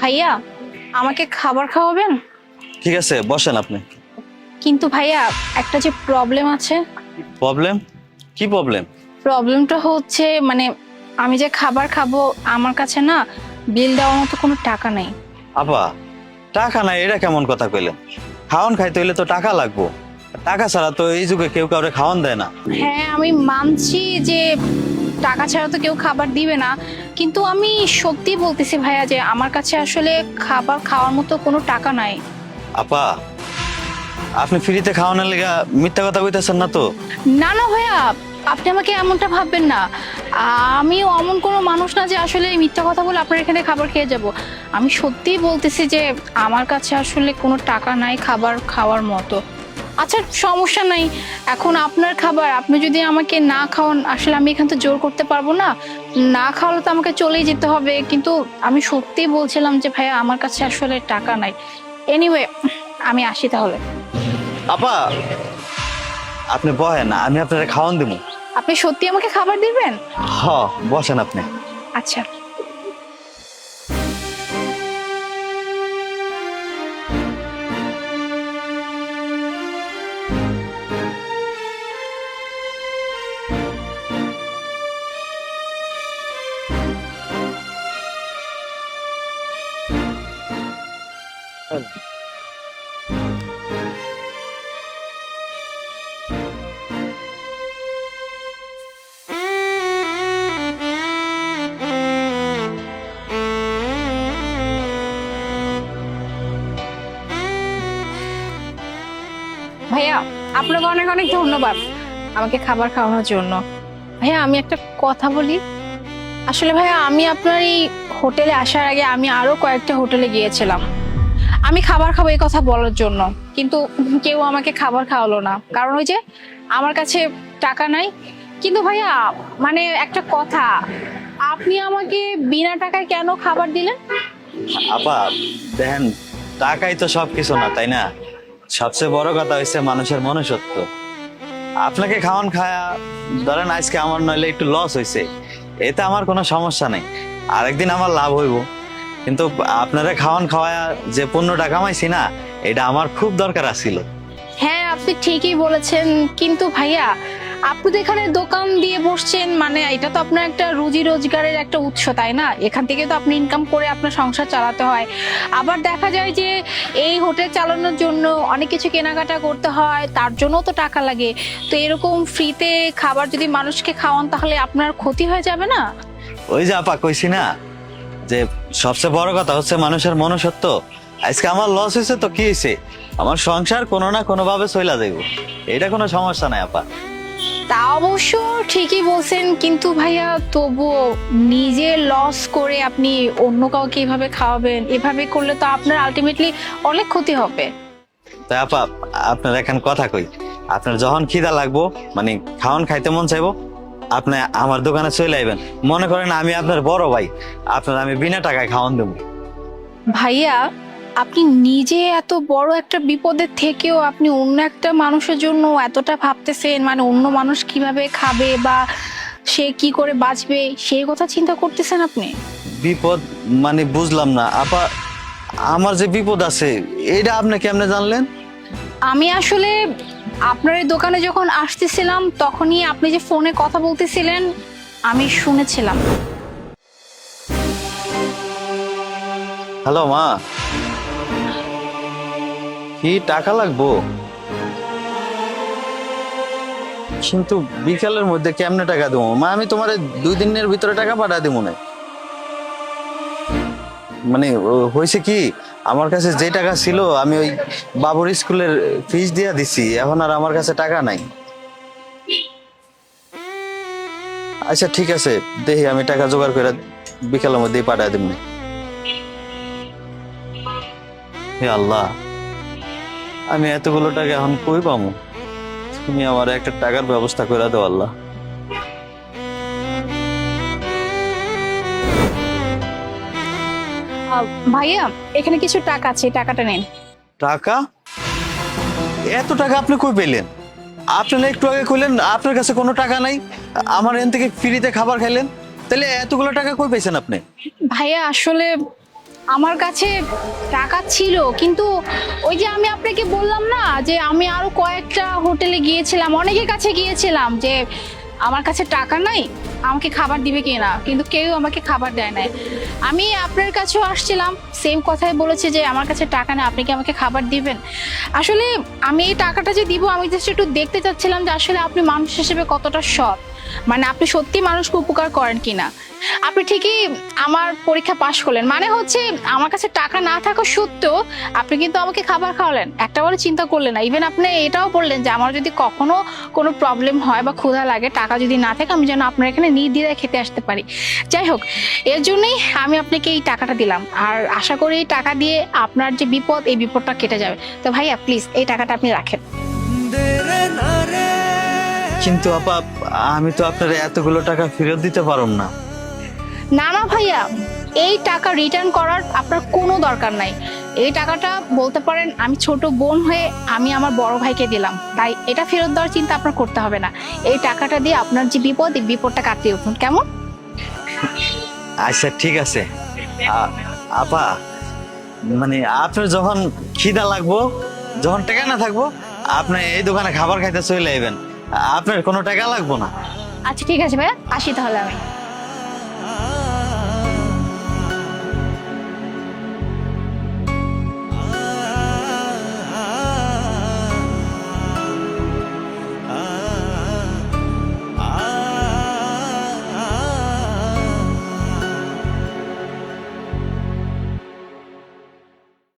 ভাইয়া আমাকে খাবার খাওয়াবেন? ঠিক আছে বসেন আপনি। কিন্তু ভাইয়া একটা যে প্রবলেম আছে। প্রবলেম কি প্রবলেম প্রবলেমটা হচ্ছে মানে আমি যে খাবার খাব আমার কাছে না বিল দেওয়ার মতো কোনো টাকা নেই। আপা টাকা নাই এটা কেমন কথা কইলেন? খাওয়ান খাইতে হইলে তো টাকা লাগবো। টাকা ছাড়া তো এই যুগে কেউ কাউরে খাওয়ান দেয় না। হ্যাঁ আমি মানছি যে টাকা ছাড়া তো কেউ খাবার দিবে না। কিন্তু আমি সত্যি বলতেছি ভাইয়া যে আমার কাছে আসলে খাবার খাওয়ার মতো কোনো টাকা নাই। আপা আপনি ফ্রিতে খাওয়ানোর লেগা মিথ্যা কথা কইতেছেন না তো? না না ভাইয়া আপনি আমাকে এমনটা ভাববেন না। আমি অমন কোনো মানুষ না যে আসলে মিথ্যা কথা বলে আপনার এখানে খাবার খেয়ে যাব। আমি সত্যিই বলতেছি যে আমার কাছে আসলে কোনো টাকা নাই খাবার খাওয়ার মতো। আচ্ছা সমস্যা নাই। এখন আপনার খাবার আপনি যদি আমাকে না খাওয়ান আসলে আমি এখান তো জোর করতে পারব না। না খাওয়ালে তো আমাকে চলেই যেতে হবে কিন্তু আমি সত্যিই বলছিলাম যে ভাইয়া আমার কাছে আসলে টাকা নাই। এনিওয়ে আমি আসি তাহলে। আপা আপনি বহেন আমি আপনারা খাওয়ান দিব আপনি সত্যি আমাকে খাবার দিবেন? হ বসেন আপনি। আচ্ছা। ভাইয়া, আপনাকে অনেক অনেক ধন্যবাদ আমাকে খাবার খাওয়ানোর জন্য। ভাইয়া, আমি একটা কথা বলি। আসলে ভাইয়া, আমি আপনার এই হোটেলে আসার আগে আমি আরও কয়েকটা হোটেলে গিয়েছিলাম। আমি খাবার খাব এই কথা বলার জন্য। কিন্তু কেউ আমাকে খাবার খাওয়ালো না। কারণ ওই যে আমার কাছে টাকা নাই। কিন্তু ভাইয়া মানে একটা কথা, আপনি আমাকে বিনা টাকায় কেন খাবার দিলেন? আপা, দেখেন, টাকাই তো সব কিছু না, তাই না? সবচেয়ে বড় কথা হচ্ছে মানুষের মনুষ্যত্ব। আপনাকে খাওয়ান খায়া, ধরেন আজকে আমার নইলে একটু লস হয়েছে এতে আমার কোনো সমস্যা নেই। আরেকদিন আমার লাভ হইব। কিন্তু আপনারা খাওয়ান খাওয়ায়া যে পণ্যটা কামাইছি না এটা আমার খুব দরকার আছিল। হ্যাঁ আপনি ঠিকই বলেছেন। কিন্তু ভাইয়া আপনি তো এখানে দোকান দিয়ে বসছেন মানে এটা তো আপনার একটা রুজি রোজগারের একটা উৎস তাই না? এখান থেকে তো আপনি ইনকাম করে আপনার সংসার চালাতে হয়। আবার দেখা যায় যে এই হোটেল চালানোর জন্য অনেক কিছু কেনাকাটা করতে হয় তার জন্য তো টাকা লাগে। তো এরকম ফ্রিতে খাবার যদি মানুষকে খাওয়ান তাহলে আপনার ক্ষতি হয়ে যাবে না? ওই যে আপা কইছি না যে সবচেয়ে বড় কথা হচ্ছে মানুষের মনুষ্যত্ব। আজকে আমার লস হয়েছে তো কি হয়েছে? আমার সংসার কোনো না কোনো ভাবে চইলা যাইব। এটা কোনো সমস্যা নাই আপা। তা অবশ্য ঠিকই বলছেন কিন্তু ভাইয়া তবুও নিজে লস করে আপনি অন্য কাউকে এভাবে খাওয়াবেন এভাবে করলে তো আপনার আলটিমেটলি অনেক ক্ষতি হবে। তাই আপা আপনার এখন কথা কই। আপনার যখন খিদা লাগবো মানে খাওয়ান খাইতে মন চাইব আপনি আমার দোকানে চলে আইবেন। মনে করেন আমি আপনার বড় ভাই। আপনার আমি বিনা টাকায় খাওয়ান দেবো। ভাইয়া আপনি নিজে এত বড় একটা বিপদের থেকেও আপনি অন্য একটা মানুষের জন্য এতটা ভাবতেছেন মানে অন্য মানুষ কীভাবে খাবে বা সে কি করে বাঁচবে সেই কথা চিন্তা করতেছেন আপনি? বিপদ মানে বুঝলাম না। আপা আমার যে বিপদ আছে এটা আপনি কেমনে জানলেন? আমি আসলে আপনার এই দোকানে যখন আসতেছিলাম, তখনই আপনি যে ফোনে কথা বলতেছিলেন, আমি শুনেছিলাম। হ্যালো, মা। কি টাকা লাগবো? কিন্তু বিকালের মধ্যে কেমনে টাকা দেবো? মা, আমি তোমার দুই দিনের ভিতরে টাকা পাঠা দেবো না। মানে হয়েছে কি, আমার কাছে যে টাকা ছিল, আমি ওই বাবুর স্কুলের ফিস দিয়া দিছি, এখন আর আমার কাছে টাকা নাই। আচ্ছা ঠিক আছে, দেখি, আমি টাকা জোগাড় করে বিকালের মধ্যেই পাঠা দেবো। হে আল্লাহ, আমি এতগুলো টাকা এখন কই পাবো? তুমি আমার একটা টাকার ব্যবস্থা করে দাও, আল্লাহ। ভাইয়া এখানে কিছু টাকা আছে টাকাটা নেন। টাকা? এত টাকা আপনি কই পেলেন? আপনি না একটু আগে কইলেন আপনার কাছে কোনো টাকা নাই আমার এখান থেকে ফ্রিতে খাবার খাইলেন। তাহলে এতগুলো টাকা কই পেয়েছেন আপনি? ভাইয়া আসলে আমার কাছে টাকা ছিল কিন্তু ওই যে আমি আপনাকে বললাম না যে আমি আরও কয়েকটা হোটেলে গিয়েছিলাম অনেকের কাছে গিয়েছিলাম যে আমার কাছে টাকা নাই, আমাকে খাবার দিবে কিনা কিন্তু কেউ আমাকে খাবার দেয় নাই। আমি আপনার কাছেও আসছিলাম সেম কথাই বলেছে যে আমার কাছে টাকা নেই, আপনি কি আমাকে খাবার দিবেন? আসলে আমি এই টাকাটা যে দিব, আমি জাস্ট একটু দেখতে চাচ্ছিলাম যে আসলে আপনি মানুষ হিসেবে কতটা সৎ। মানে আপনি সত্যি মানুষকে উপকার করেন কিনা? আপনি ঠিকই আমার পরীক্ষা পাশ করলেন। মানে হচ্ছে আমার কাছে টাকা না থাকা সত্ত্বেও আপনি কিন্তু আমাকে খাবার খাওয়ালেন। একটা বলে চিন্তা করলেন না। ইভেন আপনি এটাও বললেন যে আমার যদি কখনো কোনো প্রবলেম হয় বা ক্ষুধা লাগে, টাকা যদি না থাকে, আমি যেন আপনার এখানে নির্দ্বিধায় খেতে আসতে পারি। যাই হোক, এর জন্যই আমি আপনাকে এই টাকাটা দিলাম। আর আশা করি এই টাকা দিয়ে আপনার যে বিপদ, এই বিপদটা কেটে যাবে। তো ভাইয়া প্লিজ এই টাকাটা আপনি রাখেন। কিন্তু আপা আমি তো আপনার এতগুলো টাকা ফেরত দিতে পারুম না। না না ভাইয়া এই টাকা রিটার্ন করার আপনার কোনো দরকার নাই। এই টাকাটা বলতে পারেন আমি ছোট বোন হয়ে আমি আমার বড় ভাইকে দিলাম। তাই এটা ফেরত দেওয়ার চিন্তা আপনার করতে হবে না। এই টাকাটা দিয়ে আপনার যে বিপদ এই বিপদটা কাটিয়ে উঠুন। কেমন? আচ্ছা ঠিক আছে। আপা মানে আপনার যখন খিদা লাগবো যখন টাকা না থাকব আপনি এই দোকানে খাবার খাইতে চলে আইবেন। আপনার কোনো টাকা লাগবো না। আচ্ছা ঠিক আছে ভাইয়া। আসি তাহলে আমি।